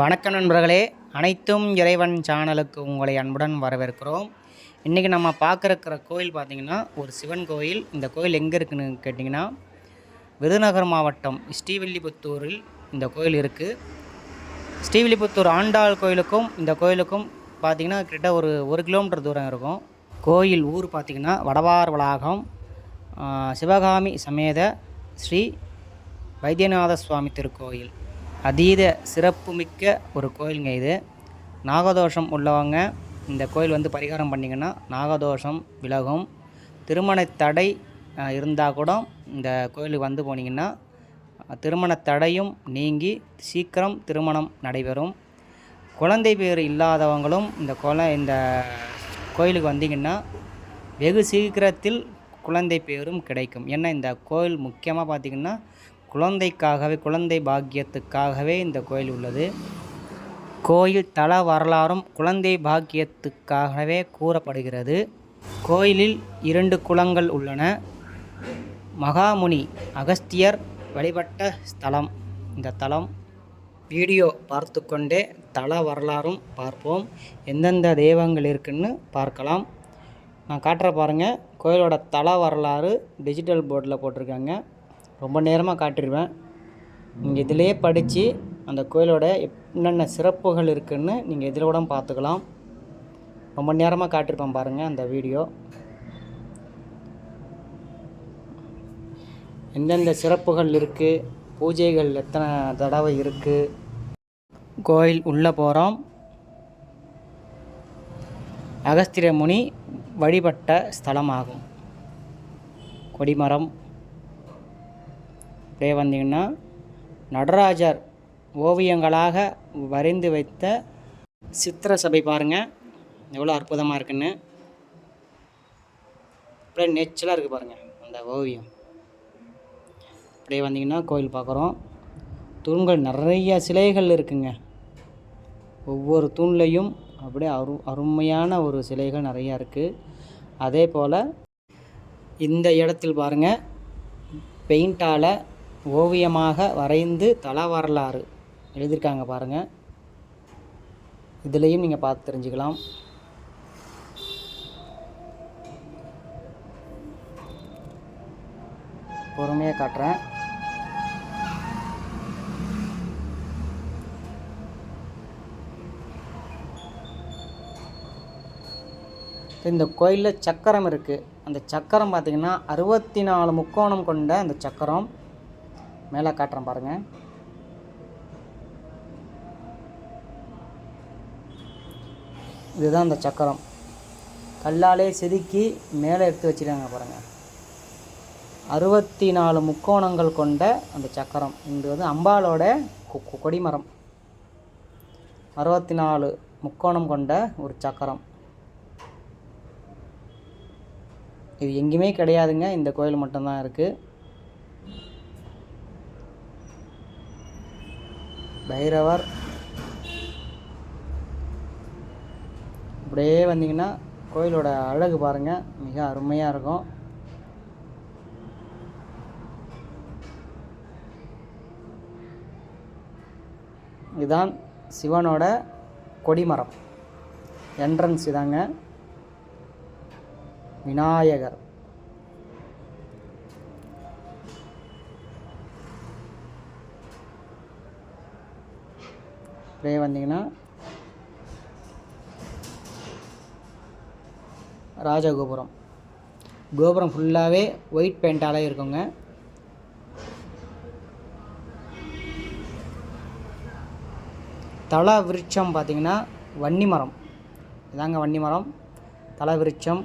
வணக்கம் நண்பர்களே அனைத்தும் இறைவன் சேனலுக்கு உங்களை அன்புடன் வரவேற்கிறோம். இன்றைக்கி நம்ம பார்க்குற கோயில் பார்த்திங்கன்னா ஒரு சிவன் கோயில். இந்த கோயில் எங்கே இருக்குன்னு கேட்டிங்கன்னா விருதுநகர் மாவட்டம் ஸ்ரீவில்லிபுத்தூரில் இந்த கோயில் இருக்குது ஸ்ரீவில்லிபுத்தூர் ஆண்டாள் கோயிலுக்கும் இந்த கோயிலுக்கும் பார்த்திங்கன்னா கிட்ட ஒரு ஒரு கிலோமீட்டர் தூரம் இருக்கும். கோயில் ஊர் பார்த்திங்கன்னா வடவார் வளாகம் சிவகாமி சமேத ஸ்ரீ வைத்தியநாத சுவாமி திருக்கோயில். அதீத சிறப்புமிக்க ஒரு கோயிலுங்க இது. நாகதோஷம் உள்ளவங்க இந்த கோயில் வந்து பரிகாரம் பண்ணிங்கன்னா நாகதோஷம் விலகும். திருமண தடை இருந்தால் கூட இந்த கோயிலுக்கு வந்து போனீங்கன்னா திருமண தடையும் நீங்கி சீக்கிரம் திருமணம் நடைபெறும். குழந்தை பேர் இல்லாதவங்களும் இந்த கொலை இந்த கோயிலுக்கு வந்தீங்கன்னா வெகு சீக்கிரத்தில் குழந்தை பேரும் கிடைக்கும். ஏன்னா இந்த கோயில் முக்கியமாக பார்த்திங்கன்னா குழந்தைக்காகவே குழந்தை பாக்கியத்துக்காகவே இந்த கோயில் உள்ளது. கோயில் தல வரலாறும் குழந்தை பாக்கியத்துக்காகவே கூறப்படுகிறது. கோயிலில் இரண்டு குளங்கள் உள்ளன. மகாமுனி அகஸ்தியர் வழிபட்ட ஸ்தலம். இந்த தலம் வீடியோ பார்த்து கொண்டே தல வரலாறும் பார்ப்போம். எந்தெந்த தெய்வங்கள் இருக்குன்னு பார்க்கலாம். நான் காட்டுற பாருங்கள் கோயிலோட தல வரலாறு டிஜிட்டல் போர்டில் போட்டிருக்காங்க. ரொம்ப நேரமாக காட்டிடுவேன் நீங்கள் இதிலேயே படித்து அந்த கோயிலோட என்னென்ன சிறப்புகள் இருக்குன்னு நீங்கள் இதில் கூட பார்த்துக்கலாம். ரொம்ப நேரமாக காட்டியிருப்பேன் பாருங்கள் அந்த வீடியோ. எந்தெந்த சிறப்புகள் இருக்குது பூஜைகள் எத்தனை தடவை இருக்குது கோயில் உள்ளே போகிறோம் அகஸ்திர முனி வழிபட்ட ஸ்தலமாகும். கொடிமரம் அப்படியே வந்தீங்கன்னா நடராஜர் ஓவியங்களாக வரைந்து வைத்த சித்திர சபை பாருங்கள் எவ்வளோ அற்புதமாக இருக்குன்னு. அப்படியே நேச்சலாக இருக்குது பாருங்கள் அந்த ஓவியம். அப்படியே வந்தீங்கன்னா கோயில் பார்க்குறோம். தூண்கள் நிறைய சிலைகள் இருக்குங்க. ஒவ்வொரு தூண்லையும் அப்படியே அரு அருமையான ஒரு சிலைகள் நிறையா இருக்குது அதே போல் இந்த இடத்தில் பாருங்கள் பெயிண்டால் ஓவியமாக வரைந்து தல வரலாறு எழுதியிருக்காங்க பாருங்கள் இதுலேயும் நீங்கள் பார்த்து தெரிஞ்சுக்கலாம். பொறுமையாக காட்டுறேன். இந்த கோயிலில் சக்கரம் இருக்குது அந்த சக்கரம் பார்த்திங்கன்னா அறுபத்தி நாலு முக்கோணம் கொண்ட அந்த சக்கரம். மேலே காட்டுறேன் பாருங்கள் இதுதான் அந்த சக்கரம். கல்லாலே செதுக்கி மேலே எடுத்து வச்சிருக்காங்க பாருங்கள் அறுபத்தி நாலு முக்கோணங்கள் கொண்ட அந்த சக்கரம். இது வந்து அம்பாலோட கொ- கொடிமரம். அறுபத்தி நாலு முக்கோணம் கொண்ட ஒரு சக்கரம். இது எங்கேயுமே கிடையாதுங்க. இந்த கோயில் மட்டும்தான் இருக்குது பைரவர். அப்படியே வந்தீங்கன்னா கோயிலோட அழகு பாருங்கள் மிக அருமையாக இருக்கும். இதுதான் சிவனோட கொடிமரம். என்ட்ரன்ஸ் இதாங்க. விநாயகர். அப்படியே வந்தீங்கன்னா ராஜா கோபுரம் கோபுரம் ஃபுல்லாகவே ஒயிட் பெயிண்டாலே இருக்குங்க. தல விருட்சம் பார்த்தீங்கன்னா வன்னி மரம் இதாங்க வன்னி மரம் தல விருட்சம்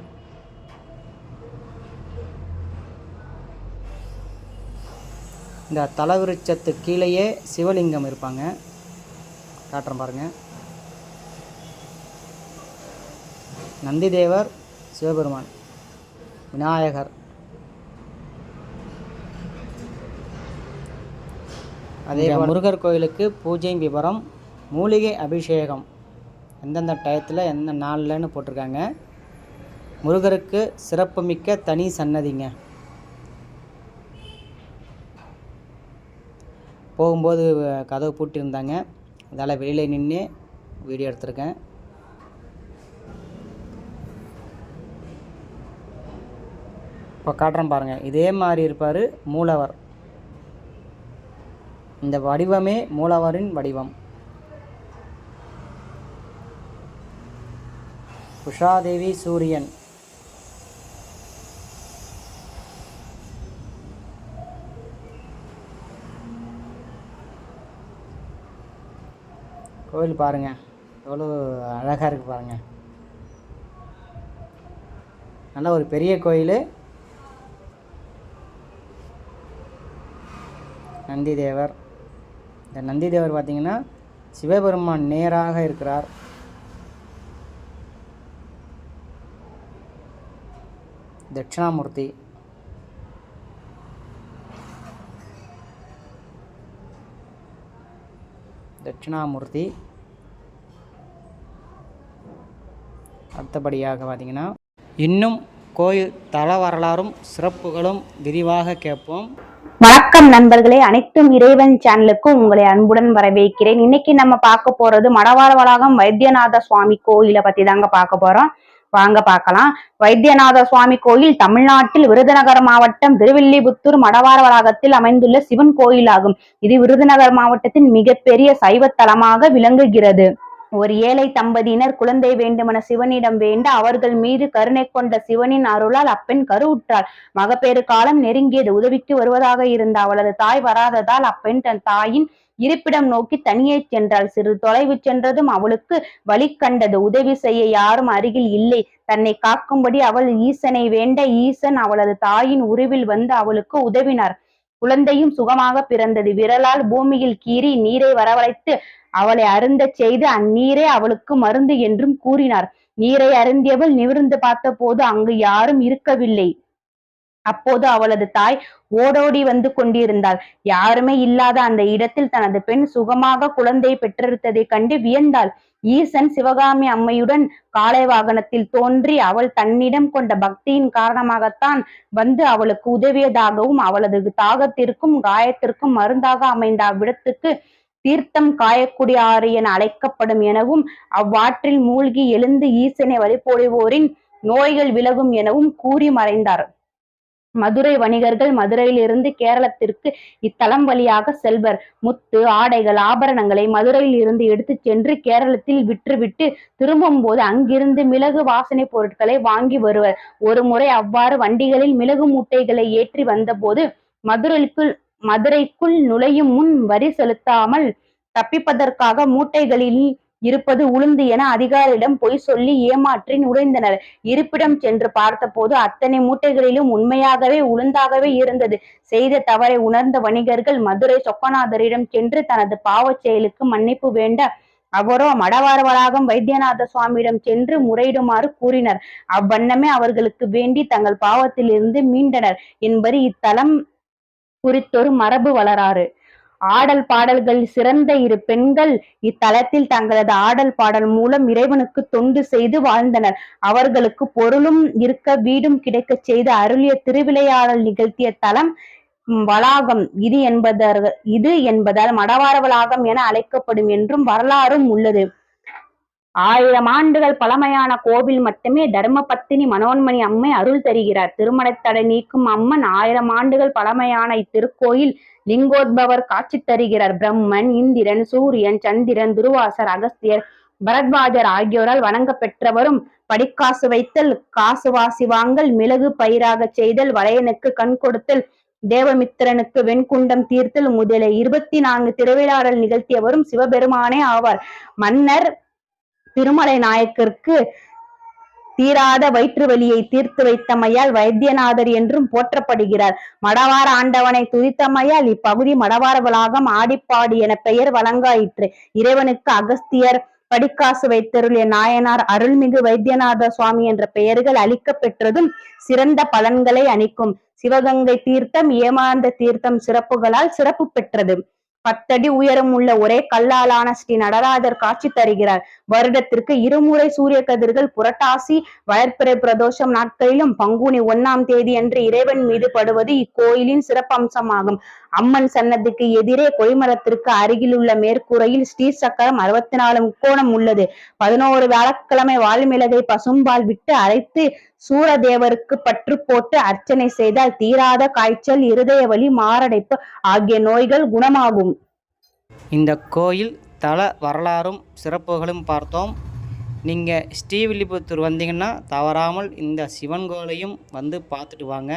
இந்த தல விருட்சத்து கீழேயே சிவலிங்கம் இருப்பாங்க. காட்டுறேன் பாருங்க. நந்திதேவர் சிவபெருமான் விநாயகர். அதே முருகர் கோயிலுக்கு பூஜை விவரம் மூலிகை அபிஷேகம். எந்தெந்த டயத்தில் எந்த நாள்லன்னு போட்டிருக்காங்க. முருகருக்கு சிறப்புமிக்க தனி சன்னதிங்க. போகும்போது கதவு பூட்டியிருந்தாங்க. அதால் வெளியில் நின்று வீடியோ எடுத்திருக்கேன். இப்போ காட்டுறேன் பாருங்கள் இதே மாதிரி இருப்பார் மூலவர். இந்த வடிவமே மூலவரின் வடிவம். உஷாதேவி சூரியன். கோவில் பாருங்கள் எவ்வளோ அழகாக இருக்குது பாருங்கள் நல்ல ஒரு பெரிய கோயில். நந்தி தேவர் இந்த நந்தி தேவர் பார்த்தீங்கன்னா சிவபெருமான் நேராக இருக்கிறார். தட்சிணாமூர்த்தி. தட்சிணாமூர்த்தி. அடுத்தபடியாக பார்த்தீங்கன்னா இன்னும் கோயில் தல வரலாறும் சிறப்புகளும் விரிவாக கேட்போம். வணக்கம் நண்பர்களே அனைத்தும் இறைவன் சேனலுக்கும் உங்களை அன்புடன் வரவேற்கிறேன். இன்னைக்கு நம்ம பார்க்க போறது மடவார வளாகம் வைத்தியநாத சுவாமி கோயிலை பத்தி தாங்க பார்க்க போறோம். வாங்க பார்க்கலாம். வைத்தியநாத சுவாமி கோயில் தமிழ்நாட்டில் விருதுநகர் மாவட்டம் திருவில்லிபுத்தூர் மடவார வளாகத்தில் அமைந்துள்ள சிவன் கோயிலாகும். இது விருதுநகர் மாவட்டத்தின் மிகப்பெரிய சைவ தலமாக விளங்குகிறது. ஒரு ஏழை தம்பதியினர் குழந்தை வேண்டுமென சிவனிடம் வேண்ட அவர்கள் மீது கருணை கொண்ட சிவனின் அருளால் அப்பெண் கருவுற்றாள். மகப்பேறு காலம் நெருங்கியது. உதவிக்கு வருவதாக இருந்த அவளது தாய் வராததால் அப்பெண் தன் தாயின் இருப்பிடம் நோக்கி தனியே சென்றாள். சிறு தொலைவு சென்றதும் அவளுக்கு வழி கண்டது. உதவி செய்ய யாரும் அருகில் இல்லை. தன்னை காக்கும்படி அவள் ஈசனை வேண்ட ஈசன் அவளது தாயின் உருவில் வந்து அவளுக்கு உதவினார். குழந்தையும் சுகமாக பிறந்தது. விரலால் பூமியில் கீறி நீரை வரவழைத்து அவளை அருந்த செய்து அந்நீரே அவளுக்கு மருந்து என்றும் கூறினார். நீரை அருந்தியவள் நிமிர்ந்து பார்த்தபோது அங்கு யாரும் இருக்கவில்லை. அப்போது அவளது தாய் ஓடோடி வந்து கொண்டிருந்தாள். யாருமே இல்லாத அந்த இடத்தில் தனது பெண் சுகமாக குழந்தை பெற்றெடுத்ததைக் கண்டு வியந்தாள். ஈசன் சிவகாமி அம்மையுடன் காளை வாகனத்தில் தோன்றி அவள் தன்னிடம் கொண்ட பக்தியின் காரணமாகத்தான் வந்து அவளுக்கு உதவியதாகவும் அவளது தாகத்திற்கும் காயத்திற்கும் மருந்தாக அமைந்த அவ்விடத்துக்கு தீர்த்தம் காயக்கூடிய ஆறு என அழைக்கப்படும் எனவும் அவ்வாற்றில் மூழ்கி எழுந்து ஈசனை வழிபோடுவோரின் நோய்கள் விலகும் எனவும் கூறி மறைந்தார். மதுரை வணிகர்கள் மதுரையிலிருந்து கேரளத்திற்கு இத்தலம் வழியாக செல்வர். முத்து ஆடைகள் ஆபரணங்களை மதுரையில் இருந்து எடுத்துச் சென்று கேரளத்தில் விற்றுவிட்டு திரும்பும் போது அங்கிருந்து மிளகு வாசனை பொருட்களை வாங்கி வருவர். ஒரு முறை அவ்வாறு வண்டிகளில் மிளகு மூட்டைகளை ஏற்றி வந்தபோது மதுரைக்குள் மதுரைக்குள் நுழையும் முன் வரி செலுத்தாமல் தப்பிப்பதற்காக மூட்டைகளில் இருப்பது உளுந்து என அதிகாரியிடம் பொய் சொல்லி ஏமாற்றி நுழைந்தனர். இருப்பிடம் சென்று பார்த்தபோது அத்தனை மூட்டைகளிலும் உண்மையாகவே உளுந்தாகவே இருந்தது. செய்த தவறை உணர்ந்த வணிகர்கள் மதுரை சொக்கநாதரிடம் சென்று தனது பாவச் செயலுக்கு மன்னிப்பு வேண்ட அவரோ மடவார வளாகம் வைத்தியநாத சுவாமியிடம் சென்று முறையிடுமாறு கூறினர். அவ்வண்ணமே அவர்களுக்கு வேண்டி தங்கள் பாவத்திலிருந்து மீண்டனர் என்பது இத்தலம் குறித்தொரு மரபு வளராறு. ஆடல் பாடல்கள் சிறந்த இரு பெண்கள் இத்தலத்தில் தங்களது ஆடல் பாடல் மூலம் இறைவனுக்கு தொண்டு செய்து வாழ்ந்தனர். அவர்களுக்கு பொருளும் இருக்க வீடும் கிடைக்கச் செய்து அருளிய திருவிளையாடல் நிகழ்த்திய தலம் வளாகம். இது என்பதற்கு இது என்பதால் மடவார வளாகம் என அழைக்கப்படும் என்றும் வரலாறும் உள்ளது. ஆயிரம் ஆண்டுகள் பழமையான கோவில் மட்டுமே தர்மபத்தினி மனோன்மணி அம்மை அருள் தருகிறார். திருமணத்தடை நீக்கும் அம்மன் ஆயிரம் ஆண்டுகள் பழமையான இத்திருக்கோயில் லிங்கோத்பவர் காட்சி தருகிறார். பிரம்மன் இந்திரன் சூரியன் சந்திரன் துருவாசர் அகஸ்தியர் பரத்வாஜர் ஆகியோரால் வணங்க பெற்றவரும் படிக்காசு வைத்தல் காசு வாசி வாங்கல் மிளகு பயிராக செய்தல் வளையனுக்கு கண் கொடுத்தல் தேவமித்திரனுக்கு வெண்குண்டம் தீர்த்தல் முதலிய இருபத்தி நான்கு திருவிழாடல் நிகழ்த்தியவரும் சிவபெருமானே ஆவார். மன்னர் திருமலை நாயக்கருக்கு தீராத வயிற்று வலியை தீர்த்து வைத்தமையால் வைத்தியநாதர் என்றும் போற்றப்படுகிறார். மடவார ஆண்டவனை துதித்தமையால் இப்பகுதி மடவார வளாகம் ஆடிப்பாடி என பெயர் வழங்காயிற்று. இறைவனுக்கு அகஸ்தியர் படிக்காசு வைத்தருளிய நாயனார் அருள்மிகு வைத்தியநாத சுவாமி என்ற பெயர்கள் அளிக்கப் பெற்றதும் சிறந்த பலன்களை அளிக்கும். சிவகங்கை தீர்த்தம் ஏமாந்த தீர்த்தம் சிறப்புகளால் சிறப்பு பெற்றது. பத்தடி உயரம் உள்ள ஒரே கல்லாலான ஸ்ரீ நடராஜர் காட்சி தருகிறார். வருடத்திற்கு இருமுறை சூரிய கதிர்கள் புரட்டாசி வயற்பிறை பிரதோஷம் நாட்களிலும் பங்குனி ஒன்னாம் தேதி அன்று இறைவன் மீது படுவது இக்கோயிலின் சிறப்பம்சமாகும். அம்மன் சன்னதிக்கு எதிரே கொய்மரத்திற்கு அருகில் உள்ள மேற்கூரையில் ஸ்ரீசக்கரம் அறுபத்தி நாலு முக்கோணம் உள்ளது. பதினோரு வியாழக்கிழமை வால்மிளகை பசும்பால் விட்டு அரைத்து சூரதேவருக்கு பற்று போட்டு அர்ச்சனை செய்தால் தீராத காய்ச்சல் இருதய வலி மாரடைப்பு ஆகிய நோய்கள் குணமாகும். இந்த கோயில் தல வரலாறும் சிறப்புகளும் பார்த்தோம். நீங்கள் ஸ்ரீவில்லிபுத்தூர் வந்தீங்கன்னா தவறாமல் இந்த சிவன் கோயிலையும் வந்து பார்த்துட்டு வாங்க.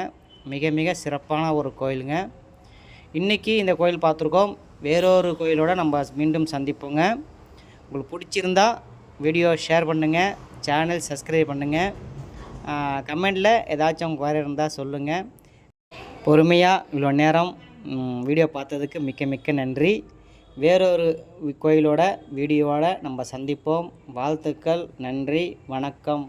மிக மிக சிறப்பான ஒரு கோயிலுங்க. இன்றைக்கி இந்த கோயில் பார்த்துருக்கோம். வேறொரு கோயிலோட நம்ம மீண்டும் சந்திப்போங்க. உங்களுக்கு பிடிச்சிருந்தா வீடியோ ஷேர் பண்ணுங்கள் சேனல் சப்ஸ்கிரைப் பண்ணுங்கள் கமெண்டில் ஏதாச்சும் குறை இருந்தால் சொல்லுங்கள் பொறுமையாக இவ்வளோ நேரம் வீடியோ பார்த்ததுக்கு மிக்க மிக்க நன்றி. வேறொரு கோயிலோட வீடியோவோட நம்ம சந்திப்போம். வாழ்த்துக்கள் நன்றி வணக்கம்.